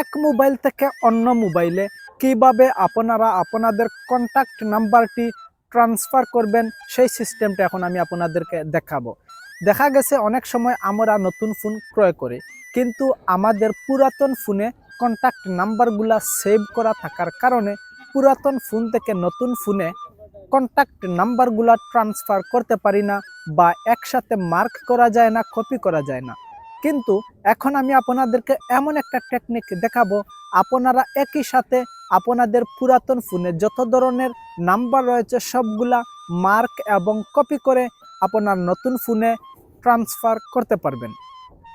এক মোবাইল থেকে অন্য মোবাইলে কীভাবে আপনারা আপনাদের কন্ট্যাক্ট নাম্বারটি ট্রান্সফার করবেন, সেই সিস্টেমটা এখন আমি আপনাদেরকে দেখাবো। দেখা গেছে অনেক সময় আমরা নতুন ফোন ক্রয় করি, কিন্তু আমাদের পুরাতন ফোনে কন্ট্যাক্ট নাম্বারগুলা সেভ করা থাকার কারণে পুরাতন ফোন থেকে নতুন ফোনে কন্ট্যাক্ট নাম্বারগুলা ট্রান্সফার করতে পারি না বা একসাথে মার্ক করা যায় না কপি করা যায় না। কিন্তু এখন আমি আপনাদেরকে এমন একটা টেকনিক দেখাবো। আপনারা একই সাথে আপনাদের পুরাতন ফোনে যত ধরনের নাম্বার রয়েছে, সবগুলা মার্ক এবং কপি করে আপনার নতুন ফোনে ট্রান্সফার করতে পারবেন।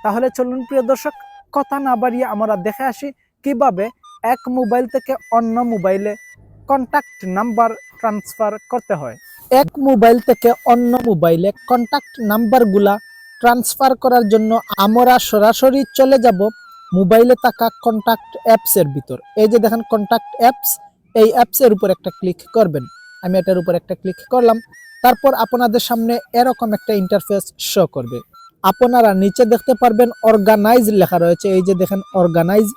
তাহলে চলুন প্রিয় দর্শক, কথা না বাড়িয়ে আমরা দেখে আসি কীভাবে এক মোবাইল থেকে অন্য মোবাইলে কন্ট্যাক্ট নাম্বার ট্রান্সফার করতে হয়। এক মোবাইল থেকে অন্য মোবাইলে কন্ট্যাক্ট নাম্বারগুলা ট্রান্সফার করার জন্য আমরা সরাসরি চলে যাব মোবাইলে থাকা কন্ট্যাক্ট অ্যাপসের ভিতর। এই যে দেখেন কন্ট্যাক্ট অ্যাপস এই অ্যাপসের উপর একটা ক্লিক করবেন। আমি এটার উপর একটা ক্লিক করলাম, তারপর আপনাদের সামনে এরকম একটা ইন্টারফেস শো করবে। আপনারা নিচে দেখতে পারবেন অর্গানাইজ লেখা রয়েছে। এই যে দেখেন অর্গানাইজ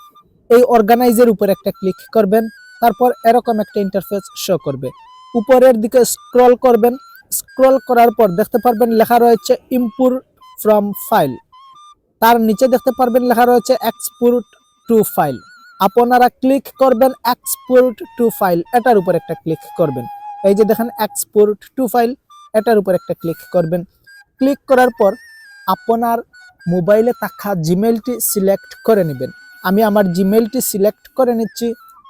এই অর্গানাইজের উপর একটা ক্লিক করবেন, তারপর এরকম একটা ইন্টারফেস শো করবে। উপরের দিকে স্ক্রল করবেন। স্ক্রল করার পর দেখতে পারবেন লেখা রয়েছে ইম্পোর্ট ফ্রম ফাইল তার নিচে দেখতে পারবেন লেখা রয়েছে এক্সপোর্ট টু ফাইল আপনারা ক্লিক করবেন এক্সপোর্ট টু ফাইল এটার উপর একটা ক্লিক করবেন। এই যে দেখেন এক্সপোর্ট টু ফাইল এটার উপর একটা ক্লিক করবেন। ক্লিক করার পর আপনার মোবাইলে থাকা জিমেলটি সিলেক্ট করে নেবেন। আমি আমার জিমেলটি সিলেক্ট করে নিচ্ছি।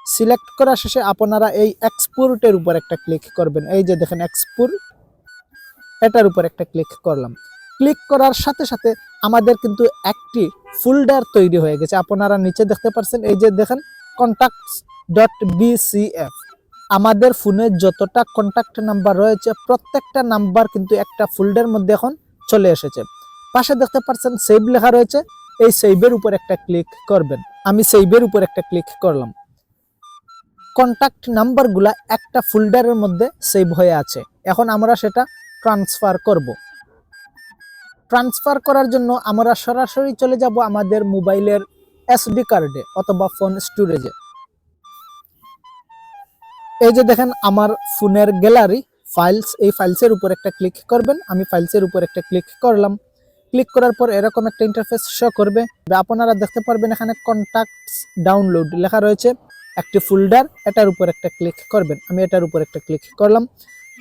সিলেক্ট করা শেষে আপনারা এই এক্সপোর্টের উপর একটা ক্লিক করবেন। এই যে দেখেন এক্সপোর্ট এটার উপর একটা ক্লিক করলাম। ক্লিক করার সাথে সাথে আমাদের কিন্তু একটি ফোল্ডার তৈরি হয়ে গেছে। আপনারা নিচে দেখতে পাচ্ছেন এই যে দেখেন কন্ট্যাক্টস ডট বিসিএফ আমাদের ফোনে যতটা কন্ট্যাক্ট নাম্বার রয়েছে, প্রত্যেকটা নাম্বার কিন্তু একটা ফোল্ডার মধ্যে এখন চলে এসেছে। পাশে দেখতে পাচ্ছেন সেভ লেখা রয়েছে। এই সেভের উপর একটা ক্লিক করবেন। আমি সেভের উপর একটা ক্লিক করলাম। কন্ট্যাক্ট নাম্বারগুলা একটা ফোল্ডারের মধ্যে সেভ হয়ে আছে। এখন আমরা সেটা ট্রান্সফার করব। ট্রান্সফার করার জন্য আমরা সরাসরি চলে যাব আমাদের মোবাইলের এসডি কার্ডে অথবা ফোন স্টোরেজে এই যে দেখেন আমার ফোনের গ্যালারি ফাইলস এই ফাইলসের উপর একটা ক্লিক করবেন। আমি ফাইলসের উপর একটা ক্লিক করলাম। ক্লিক করার পর এরকম একটা ইন্টারফেস শো করবে। আপনারা দেখতে পারবেন এখানে কন্ট্যাক্টস ডাউনলোড লেখা রয়েছে। একটি ফোল্ডার এটার উপর একটা ক্লিক করবেন। আমি এটার উপর একটা ক্লিক করলাম।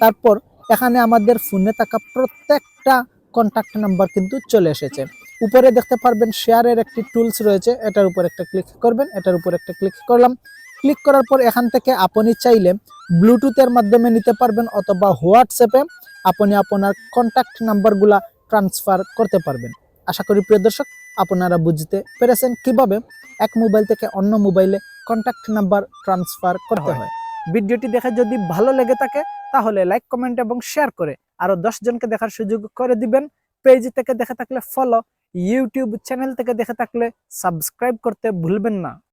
তারপর এখানে আমাদের ফোনে থাকা প্রত্যেকটা কন্ট্যাক্ট নাম্বার কিন্তু চলে এসেছে। উপরে দেখতে পারবেন শেয়ারের একটি টুলস রয়েছে এটার উপর একটা ক্লিক করবেন এটার উপর একটা ক্লিক করলাম। ক্লিক করার পর এখান থেকে আপনি চাইলে ব্লুটুথের মাধ্যমে নিতে পারবেন অথবা হোয়াটসঅ্যাপে আপনি আপনার কন্ট্যাক্ট নাম্বারগুলা ট্রান্সফার করতে পারবেন। আশা করি প্রিয় দর্শক আপনারা বুঝতে পেরেছেন কীভাবে এক মোবাইল থেকে অন্য মোবাইলে কন্ট্যাক্ট নাম্বার ট্রান্সফার করতে হয়। ভিডিওটি দেখে যদি ভালো লেগে থাকে তাহলে লাইক কমেন্ট এবং শেয়ার করে আরও দশ জনকে দেখার সুযোগ করে দিবেন। পেজ থেকে দেখে থাকলে ফলো ইউটিউব চ্যানেল থেকে দেখে থাকলে সাবস্ক্রাইব করতে ভুলবেন না।